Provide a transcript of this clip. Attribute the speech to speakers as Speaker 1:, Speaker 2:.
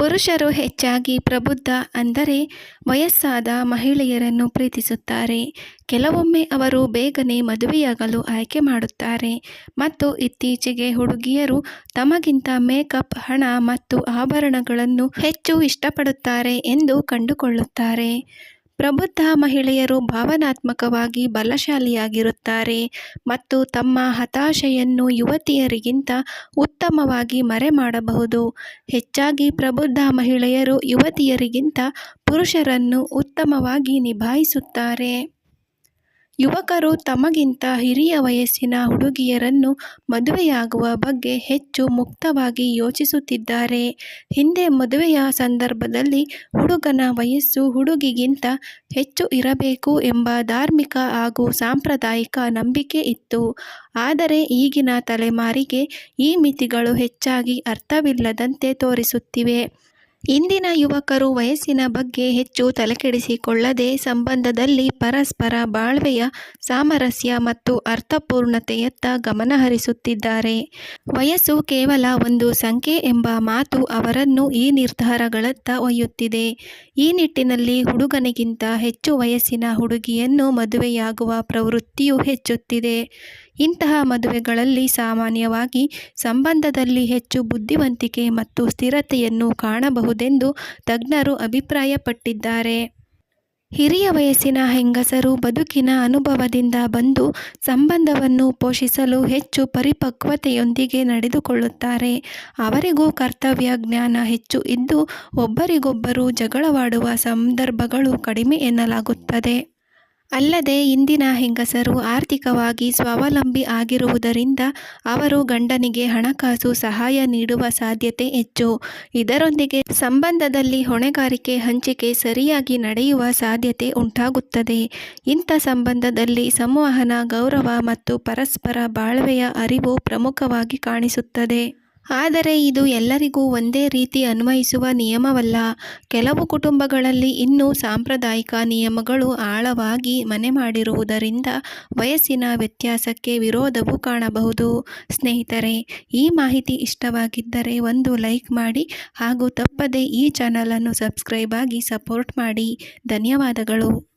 Speaker 1: ಪುರುಷರು ಹೆಚ್ಚಾಗಿ ಪ್ರಬುದ್ಧ ಅಂದರೆ ವಯಸ್ಸಾದ ಮಹಿಳೆಯರನ್ನು ಪ್ರೀತಿಸುತ್ತಾರೆ. ಕೆಲವೊಮ್ಮೆ ಅವರು ಬೇಗನೆ ಮದುವೆಯಾಗಲು ಆಯ್ಕೆ ಮಾಡುತ್ತಾರೆ. ಮತ್ತು ಇತ್ತೀಚೆಗೆ ಹುಡುಗಿಯರು ತಮಗಿಂತ ಮೇಕಪ್, ಹಣ ಮತ್ತು ಆಭರಣಗಳನ್ನು ಹೆಚ್ಚು ಇಷ್ಟಪಡುತ್ತಾರೆ ಎಂದು ಕಂಡುಕೊಳ್ಳುತ್ತಾರೆ. ಪ್ರಬುದ್ಧ ಮಹಿಳೆಯರು ಭಾವನಾತ್ಮಕವಾಗಿ ಬಲಶಾಲಿಯಾಗಿರುತ್ತಾರೆ ಮತ್ತು ತಮ್ಮ ಹತಾಶೆಯನ್ನು ಯುವತಿಯರಿಗಿಂತ ಉತ್ತಮವಾಗಿ ಮರೆಮಾಡಬಹುದು. ಹೆಚ್ಚಾಗಿ ಪ್ರಬುದ್ಧ ಮಹಿಳೆಯರು ಯುವತಿಯರಿಗಿಂತ ಪುರುಷರನ್ನು ಉತ್ತಮವಾಗಿ ನಿಭಾಯಿಸುತ್ತಾರೆ. ಯುವಕರು ತಮಗಿಂತ ಹಿರಿಯ ವಯಸ್ಸಿನ ಹುಡುಗಿಯರನ್ನು ಮದುವೆಯಾಗುವ ಬಗ್ಗೆ ಹೆಚ್ಚು ಮುಕ್ತವಾಗಿ ಯೋಚಿಸುತ್ತಿದ್ದಾರೆ. ಹಿಂದೆ ಮದುವೆಯ ಸಂದರ್ಭದಲ್ಲಿ ಹುಡುಗನ ವಯಸ್ಸು ಹುಡುಗಿಗಿಂತ ಹೆಚ್ಚು ಇರಬೇಕು ಎಂಬ ಧಾರ್ಮಿಕ ಹಾಗೂ ಸಾಂಪ್ರದಾಯಿಕ ನಂಬಿಕೆ ಇತ್ತು. ಆದರೆ ಈಗಿನ ತಲೆಮಾರಿಗೆ ಈ ಮಿತಿಗಳು ಹೆಚ್ಚಾಗಿ ಅರ್ಥವಿಲ್ಲದಂತೆ ತೋರಿಸುತ್ತಿವೆ. ಇಂದಿನ ಯುವಕರು ವಯಸ್ಸಿನ ಬಗ್ಗೆ ಹೆಚ್ಚು ತಲೆಕೆಡಿಸಿಕೊಳ್ಳದೆ ಸಂಬಂಧದಲ್ಲಿ ಪರಸ್ಪರ ಬಾಳ್ವೆಯ ಸಾಮರಸ್ಯ ಮತ್ತು ಅರ್ಥಪೂರ್ಣತೆಯತ್ತ ಗಮನಹರಿಸುತ್ತಿದ್ದಾರೆ ವಯಸ್ಸು ಕೇವಲ ಒಂದು ಸಂಖ್ಯೆ ಎಂಬ ಮಾತು ಅವರನ್ನು ಈ ನಿರ್ಧಾರಗಳತ್ತ ಒಯ್ಯುತ್ತಿದೆ. ಈ ನಿಟ್ಟಿನಲ್ಲಿ ಹುಡುಗನಿಗಿಂತ ಹೆಚ್ಚು ವಯಸ್ಸಿನ ಹುಡುಗಿಯನ್ನು ಮದುವೆಯಾಗುವ ಪ್ರವೃತ್ತಿಯೂ ಹೆಚ್ಚುತ್ತಿದೆ. ಇಂತಹ ಮದುವೆಗಳಲ್ಲಿ ಸಾಮಾನ್ಯವಾಗಿ ಸಂಬಂಧದಲ್ಲಿ ಹೆಚ್ಚು ಬುದ್ಧಿವಂತಿಕೆ ಮತ್ತು ಸ್ಥಿರತೆಯನ್ನು ಕಾಣಬಹುದೆಂದು ತಜ್ಞರು ಅಭಿಪ್ರಾಯಪಟ್ಟಿದ್ದಾರೆ. ಹಿರಿಯ ವಯಸ್ಸಿನ ಹೆಂಗಸರು ಬದುಕಿನ ಅನುಭವದಿಂದ ಬಂದು ಸಂಬಂಧವನ್ನು ಪೋಷಿಸಲು ಹೆಚ್ಚು ಪರಿಪಕ್ವತೆಯೊಂದಿಗೆ ನಡೆದುಕೊಳ್ಳುತ್ತಾರೆ. ಅವರಿಗೂ ಕರ್ತವ್ಯ ಜ್ಞಾನ ಹೆಚ್ಚು ಇದ್ದು ಒಬ್ಬರಿಗೊಬ್ಬರು ಜಗಳವಾಡುವ ಸಂದರ್ಭಗಳು ಕಡಿಮೆ ಎನ್ನಲಾಗುತ್ತದೆ. ಅಲ್ಲದೆ ಇಂದಿನ ಹೆಂಗಸರು ಆರ್ಥಿಕವಾಗಿ ಸ್ವಾವಲಂಬಿ ಆಗಿರುವುದರಿಂದ ಅವರು ಗಂಡನಿಗೆ ಹಣಕಾಸು ಸಹಾಯ ನೀಡುವ ಸಾಧ್ಯತೆ ಹೆಚ್ಚು. ಇದರೊಂದಿಗೆ ಸಂಬಂಧದಲ್ಲಿ ಹೊಣೆಗಾರಿಕೆ ಹಂಚಿಕೆ ಸರಿಯಾಗಿ ನಡೆಯುವ ಸಾಧ್ಯತೆ ಉಂಟಾಗುತ್ತದೆ. ಇಂಥ ಸಂಬಂಧದಲ್ಲಿ ಸಂವಹನ, ಗೌರವ ಮತ್ತು ಪರಸ್ಪರ ಬಾಳ್ವೆಯ ಅರಿವು ಪ್ರಮುಖವಾಗಿ ಕಾಣಿಸುತ್ತದೆ. ಆದರೆ ಇದು ಎಲ್ಲರಿಗೂ ಒಂದೇ ರೀತಿ ಅನ್ವಯಿಸುವ ನಿಯಮವಲ್ಲ. ಕೆಲವು ಕುಟುಂಬಗಳಲ್ಲಿ ಇನ್ನೂ ಸಾಂಪ್ರದಾಯಿಕ ನಿಯಮಗಳು ಆಳವಾಗಿ ಮನೆ ಮಾಡಿರುವುದರಿಂದ ವಯಸ್ಸಿನ ವ್ಯತ್ಯಾಸಕ್ಕೆ ವಿರೋಧವು ಕಾಣಬಹುದು. ಸ್ನೇಹಿತರೆ, ಈ ಮಾಹಿತಿ ಇಷ್ಟವಾಗಿದ್ದರೆ ಒಂದು ಲೈಕ್ ಮಾಡಿ ಹಾಗೂ ತಪ್ಪದೆ ಈ ಚಾನಲನ್ನು ಸಬ್ಸ್ಕ್ರೈಬ್ ಆಗಿ ಸಪೋರ್ಟ್ ಮಾಡಿ. ಧನ್ಯವಾದಗಳು.